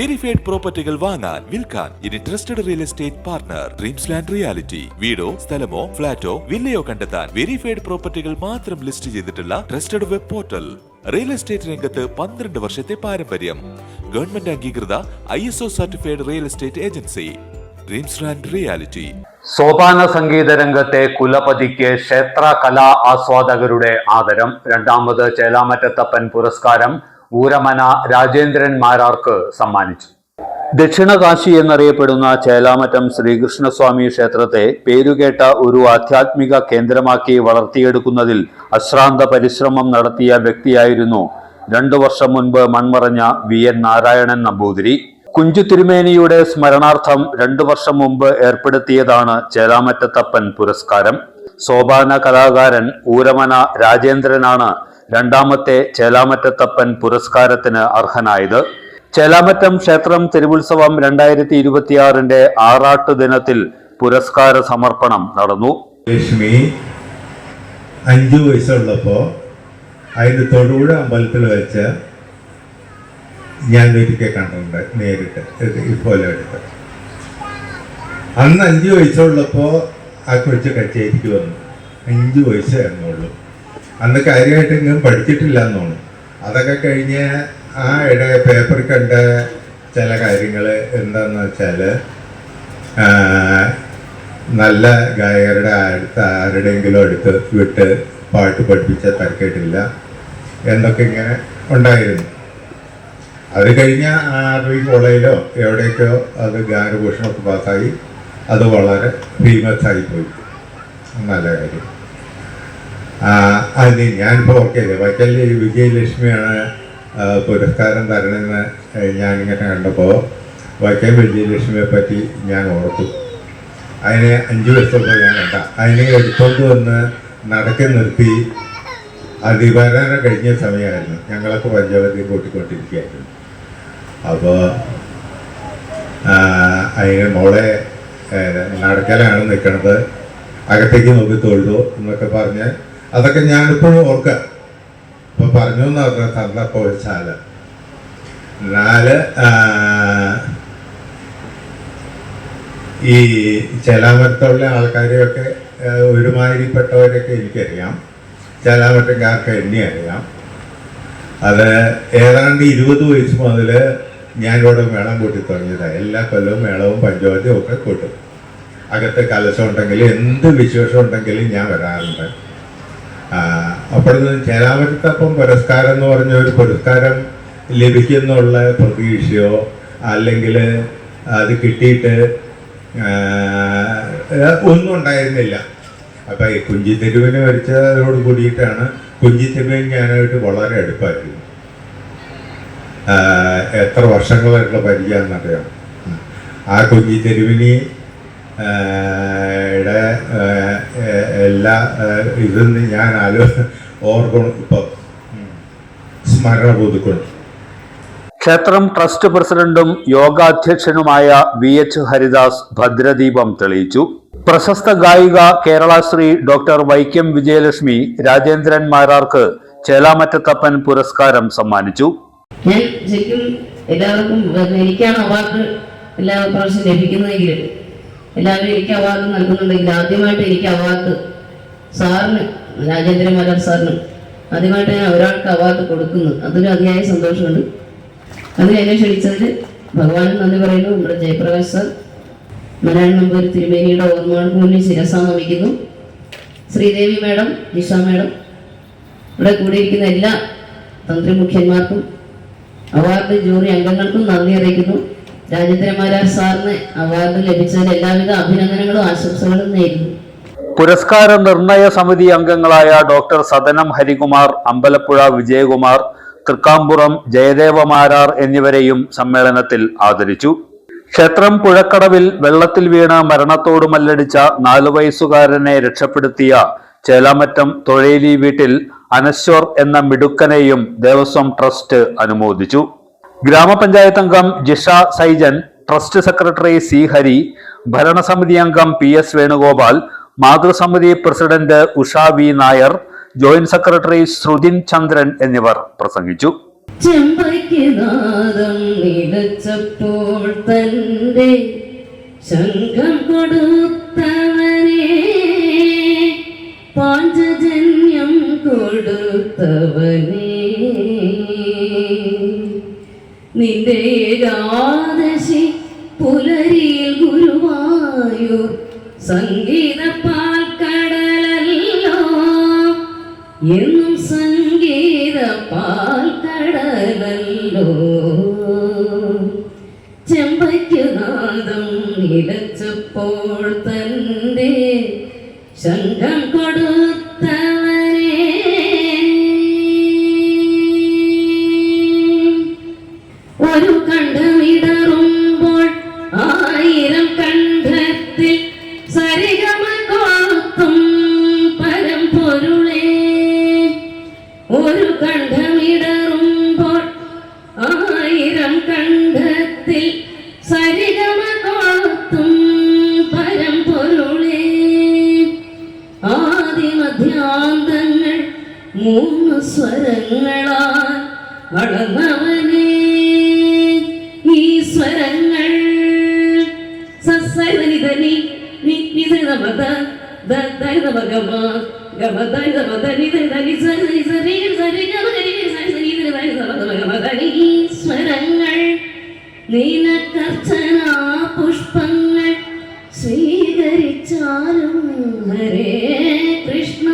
verified പ്രോപ്പർട്ടികൾ വാങ്ങാൻ വിൽക്കാൻ ഇനി trusted real estate partner dreams land reality വീടോ സ്ഥലമോ ഫ്ളാറ്റോ വില്ലയോ കണ്ടെത്താൻ വെരിഫൈഡ് പ്രോപ്പർട്ടികൾ മാത്രം ലിസ്റ്റ് ചെയ്തിട്ടുള്ള trusted web portal real estate രംഗത്ത് പന്ത്രണ്ട് വർഷത്തെ പാരമ്പര്യം. ഗവൺമെന്റ് അംഗീകൃത I S O certified real estate agency dreams land reality സോപാന സംഗീത രംഗത്തെ കുലപതിക്ക് ക്ഷേത്ര കലാ ആസ്വാദകരുടെ ആദരം. രണ്ടാമത് ചേലാമറ്റത്തപ്പൻ പുരസ്കാരം. ഊരമന രാജേന്ദ്രൻ മാരാർക്ക് സമ്മാനിച്ചു. ദക്ഷിണകാശി എന്നറിയപ്പെടുന്ന ചേലാമറ്റം ശ്രീകൃഷ്ണസ്വാമി ക്ഷേത്രത്തെ പേരുകേട്ട ഒരു ആധ്യാത്മിക കേന്ദ്രമാക്കി വളർത്തിയെടുക്കുന്നതിൽ അശ്രാന്ത പരിശ്രമം നടത്തിയ വ്യക്തിയായിരുന്നു രണ്ടു വർഷം മുൻപ് മൺമറഞ്ഞ വി എൻ നാരായണൻ നമ്പൂതിരി. കുഞ്ചു തിരുമേനിയുടെ സ്മരണാർത്ഥം രണ്ടു വർഷം മുമ്പ് ഏർപ്പെടുത്തിയതാണ് ചേലാമറ്റത്തപ്പൻ പുരസ്കാരം. സോപാന കലാകാരൻ ഊരമന രാജേന്ദ്രനാണ് രണ്ടാമത്തെ ചേലാമറ്റത്തപ്പൻ പുരസ്കാരത്തിന് അർഹനായത്. ചേലാമറ്റം ക്ഷേത്രം തിരുവുത്സവം രണ്ടായിരത്തി ഇരുപത്തിയാറിന്റെ ആറാട്ട് ദിനത്തിൽ പുരസ്കാര സമർപ്പണം നടന്നു. ലക്ഷ്മി അഞ്ചു വയസ്സുള്ളപ്പോൾ അതിന് തൊടുപുഴ അമ്പലത്തിൽ വെച്ച് ഞാൻ ഒരിക്കൽ കണ്ടിട്ടുണ്ട് നേരിട്ട് ഇപ്പോലെ എടുത്ത്. അന്ന് അഞ്ചു വയസ്സുള്ളപ്പോൾ ആ കൊച്ചു കച്ചേരിക്ക് വന്നു. അഞ്ചു വയസ്സായിരുന്നുള്ളൂ അന്ന് കാര്യമായിട്ട് ഇങ്ങനെ പഠിച്ചിട്ടില്ല എന്നാണ് അതൊക്കെ കഴിഞ്ഞ് ആ ഇട പേപ്പർ കണ്ട ചില കാര്യങ്ങൾ എന്താണെന്ന് വെച്ചാൽ നല്ല ഗായകരുടെ അടുത്ത് ആരുടെയെങ്കിലും അടുത്ത് വിട്ട് പാട്ട് പഠിപ്പിച്ച തരക്കേട്ടില്ല എന്നൊക്കെ ഇങ്ങനെ ഉണ്ടായിരുന്നു. അത് കഴിഞ്ഞ ആർവി കോളേജിലോ എവിടെയൊക്കെയോ അത് ഗാനഭൂഷണമൊക്കെ പാസ്സായി. അത് വളരെ ഫേമസ് ആയിപ്പോയി പോയി. നല്ല കാര്യം. അത് ഞാനിപ്പോൾ ഓക്കെ വൈക്കൽ വിജയലക്ഷ്മിയാണ് പുരസ്കാരം തരണമെന്ന് ഞാനിങ്ങനെ കണ്ടപ്പോൾ വൈക്കം വിജയലക്ഷ്മിയെ പറ്റി ഞാൻ ഓർത്തു. അതിനെ അഞ്ച് വയസ്സുള്ള ഞാൻ കണ്ട. അതിനെ എടുത്തോണ്ട് വന്ന് നടക്കി നിർത്തി അതിവരണ കഴിഞ്ഞ സമയമായിരുന്നു ഞങ്ങളൊക്കെ പഞ്ചായത്തിൽ കൂട്ടിക്കൊണ്ടിരിക്കുകയായിരുന്നു. അപ്പോൾ അതിന് മോളെ നടക്കലാണ് നിൽക്കണത് അകത്തേക്ക് നോക്കി തൊഴുതു എന്നൊക്കെ പറഞ്ഞ് അതൊക്കെ ഞാനിപ്പോഴും ഓർക്ക. ഇപ്പൊ പറഞ്ഞു സന്ദർഭം വെച്ചാൽ നാല് ആ, ഈ ചേലാമരത്തുള്ള ആൾക്കാരെയൊക്കെ ഒരുമാതിരിപ്പെട്ടവരെയൊക്കെ എനിക്കറിയാം. ചേലാമറ്റക്കാർക്ക് എന്നെ അറിയാം. അത് ഏതാണ്ട് ഇരുപത് വയസ്സ് മുതൽ ഞാൻ ഞാനിവിടെ മേളം കൂട്ടി തുടങ്ങിയതാണ് എല്ലാ കൊല്ലവും മേളവും പഞ്ചവാദ്യവും ഒക്കെ കൂട്ടും. അകത്ത് കലശം ഉണ്ടെങ്കിൽ എന്ത് വിശേഷം ഉണ്ടെങ്കിലും ഞാൻ വരാറുണ്ട്. അപ്പോഴൊന്നും ചേലാമറ്റത്തപ്പം പുരസ്കാരം എന്ന് പറഞ്ഞ ഒരു പുരസ്കാരം ലഭിക്കുന്നുള്ള പ്രതീക്ഷയോ അല്ലെങ്കിൽ അത് കിട്ടിയിട്ട് ഒന്നും ഉണ്ടായിരുന്നില്ല. അപ്പം ഈ കുഞ്ചിത്തെരുവിനെ വരച്ചതോട് കൂടിയിട്ടാണ് കുഞ്ചിത്തെരുവിൻ ഞാനായിട്ട് വളരെ അടുപ്പായിരുന്നു. എത്ര വർഷങ്ങളായിട്ടുള്ള പരിചയം എന്നറിയാം ആ കുഞ്ചി ആ, യുടെ എല്ലാ ഇതിൽ നിന്ന് ഞാൻ ആലോ ഓർക്കണം ഇപ്പം ഉം. സ്മരണ പുതുക്കണം ക്ഷേത്രം ട്രസ്റ്റ് പ്രസിഡന്റും യോഗാധ്യക്ഷനുമായ വി എച്ച് ഹരിദാസ് ഭദ്രദീപം തെളിയിച്ചു പ്രശസ്ത ഗായിക കേരളശ്രീ ഡോക്ടർ വൈക്കം വിജയലക്ഷ്മി രാജേന്ദ്രൻ മാരാർക്ക് ചേലാമറ്റത്തപ്പൻ പുരസ്കാരം സമ്മാനിച്ചു ഞാൻ ശരിക്കും എല്ലാവർക്കും എനിക്കാണ് അവാർഡ് എല്ലാ പ്രാവശ്യം ലഭിക്കുന്നതെങ്കിൽ എല്ലാവരും എനിക്ക് അവാർഡ് നൽകുന്നുണ്ടെങ്കിൽ ആദ്യമായിട്ട് എനിക്ക് അവാർഡ് സാറിന് രാജേന്ദ്രൻ മലർ സാറിന് ആദ്യമായിട്ട് ഞാൻ ഒരാൾക്ക് അവാർഡ് കൊടുക്കുന്നു. അതൊരു അതിയായ സന്തോഷമുണ്ട് അതിന് എന്നെ ക്ഷണിച്ചതിൽ ഭഗവാനും നന്ദി പറയുന്നു. നമ്മുടെ ജയപ്രകാശ് സാർ നാരായണ നമ്പൂരി തിരുമേനിയുടെ ഓർമ്മകൾക്ക് മുന്നിൽ ശിരസ നമിക്കുന്നു. ശ്രീദേവി മേഡം നിഷ മേഡം ഇവിടെ കൂടിയിരിക്കുന്ന എല്ലാ തന്ത്രി മുഖ്യന്മാർക്കും അവാർഡ് ജൂറി അംഗങ്ങൾക്കും നന്ദി അറിയിക്കുന്നു. രാജേന്ദ്രമാരാർ സാറിന് അവാർഡ് ലഭിച്ചതിന് എല്ലാവിധ അഭിനന്ദനങ്ങളും ആശംസകളും നേരുന്നു. പുരസ്കാര നിർണയ സമിതി അംഗങ്ങളായ ഡോക്ടർ സദനം ഹരികുമാർ അമ്പലപ്പുഴ വിജയകുമാർ തൃക്കാമ്പുറം ജയദേവമാരാർ എന്നിവരെയും സമ്മേളനത്തിൽ ആദരിച്ചു. ക്ഷേത്രം പുഴക്കടവിൽ വെള്ളത്തിൽ വീണ മരണത്തോട് മല്ലടിച്ച നാലു വയസ്സുകാരനെ രക്ഷപ്പെടുത്തിയ ചേലാമറ്റം തൊഴേലി വീട്ടിൽ അനശ്വർ എന്ന മിടുക്കനെയും ദേവസ്വം ട്രസ്റ്റ് അനുമോദിച്ചു. ഗ്രാമപഞ്ചായത്ത് അംഗം Jisha Saijan trust secretary C Hari ഭരണസമിതി അംഗം P S Venugopal മാതൃസമിതി president Usha V Nair joint secretary Shruthin Chandran എന്നിവർ പ്രസംഗിച്ചു. ചെമ്പയ്ക്ക് നാദം പാഞ്ചജന്യം കൊടുത്തവനെ നിന്റെ ഏകാദശി പുലരിയിൽ ഗുരുവായൂർ. സംഗീത പാൽക്കടലല്ലോ. എന്നും സംഗീത പാൽക്കടലല്ലോ. ചെമ്പയ്ക്ക് നാദം നിലച്ചപ്പോൾ തന്റെ ശംഖം കൊടുത്തവനെ പരമ്പൊരുളേ ഒരു കണ്ഠമിടറുമ്പോൾ ആയിരം കണ്ഠത്തിൽ സരിഗമ പരം പൊരുളേ. ആദിമധ്യാന്തങ്ങൾ മൂന്ന് സ്വരങ്ങളാൽ വളർന്നവനെ. ഈ സ്വരങ്ങൾ സസ്സനിധനി നിധനമത ഗമ ഗമതനി സരി സരി സരി ഈ സ്വരങ്ങൾ നീലക്കർച്ചന പുഷ്പങ്ങൾ സ്വീകരിച്ചാലും ഹരേ കൃഷ്ണ.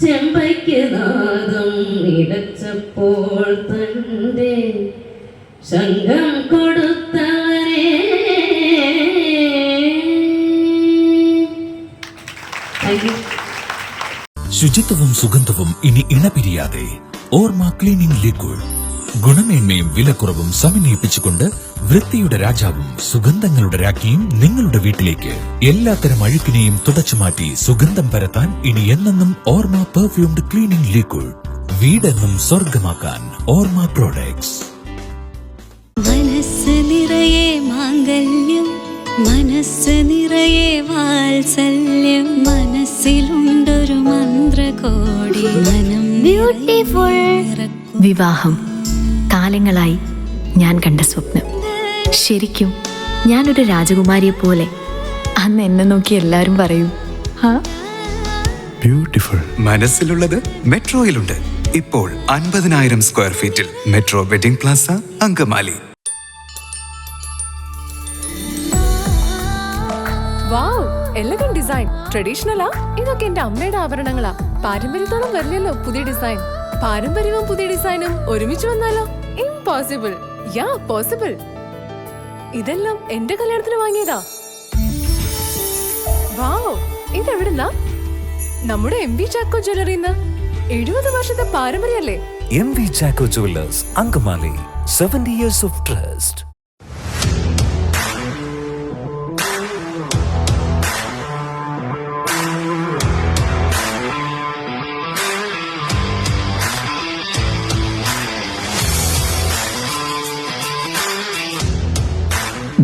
ചെമ്പയ്ക്ക് നാദം നിലച്ചപ്പോൾ തന്റെ ശങ്കം കൊടുത്തവരെ ശുചിത്വവും സുഗന്ധവും ഇനി ഇണപിരിയാതെ. ഓർമ്മ ക്ലീനിംഗ് ലിക്വിഡ്. ഗുണമേന്മയും വിലക്കുറവും സമന്വയിപ്പിച്ചുകൊണ്ട് വൃത്തിയുടെ രാജാവും സുഗന്ധങ്ങളുടെ രാജ്ഞിയും നിങ്ങളുടെ വീട്ടിലേക്ക്. എല്ലാത്തരം അഴുക്കിനെയും തുടച്ചു മാറ്റി സുഗന്ധം പരത്താൻ ഇനി എന്നെന്നും ഓർമ്മ പെർഫ്യൂംഡ് ക്ലീനിംഗ് ലിക്വിഡ്. വീടെന്നും സ്വർഗമാക്കാൻ ഓർമ്മ പ്രോഡക്ട്സ്. മനസ്സ് നിറയെ മാംഗല്യം. മനസ്സ് നിറയെ വാത്സല്യം മനസ്സിലുണ്ടൊരു മന്ത്രകോടി. മനം ബ്യൂട്ടിഫുൾ വിവാഹം. കാലങ്ങളായി ഞാൻ കണ്ട സ്വപ്നം. ശരിക്കും ഞാനൊരു രാജകുമാരിയെ പോലെ. അന്ന് എന്നെ നോക്കി എല്ലാവരും പറയും ബ്യൂട്ടിഫുൾ മനസ്സിലുള്ളത് മെട്രോയിലുണ്ട്. ഇപ്പോൾ അൻപതിനായിരം സ്ക്വയർ ഫീറ്റിൽ മെട്രോ വെഡിംഗ് പ്ലാസ അങ്കമാലി. ട്രഡീഷണലാ ഇതൊക്കെ എന്റെ അമ്മയുടെ ആഭരണങ്ങളാ. പാരമ്പര്യത്തോളം വരില്ലല്ലോ പുതിയ ഡിസൈൻ പാരമ്പര്യവും പുതിയ ഡിസൈനും ഒരുമിച്ച് വന്നാലോ? ഇംപോസിബിൾ യാ പോസിബിൾ ഇതെല്ലാം എന്റെ കല്യാണത്തിന് വാങ്ങിയതാ. വാവോ ഇതെവിടുന്നാ? നമ്മുടെ എം വി ചാക്കോ ജ്വല്ലറിന്ന് എഴുപത് വർഷത്തെ പാരമ്പര്യല്ലേ M V Chacko jewellers Angamaly. Seventy years of trust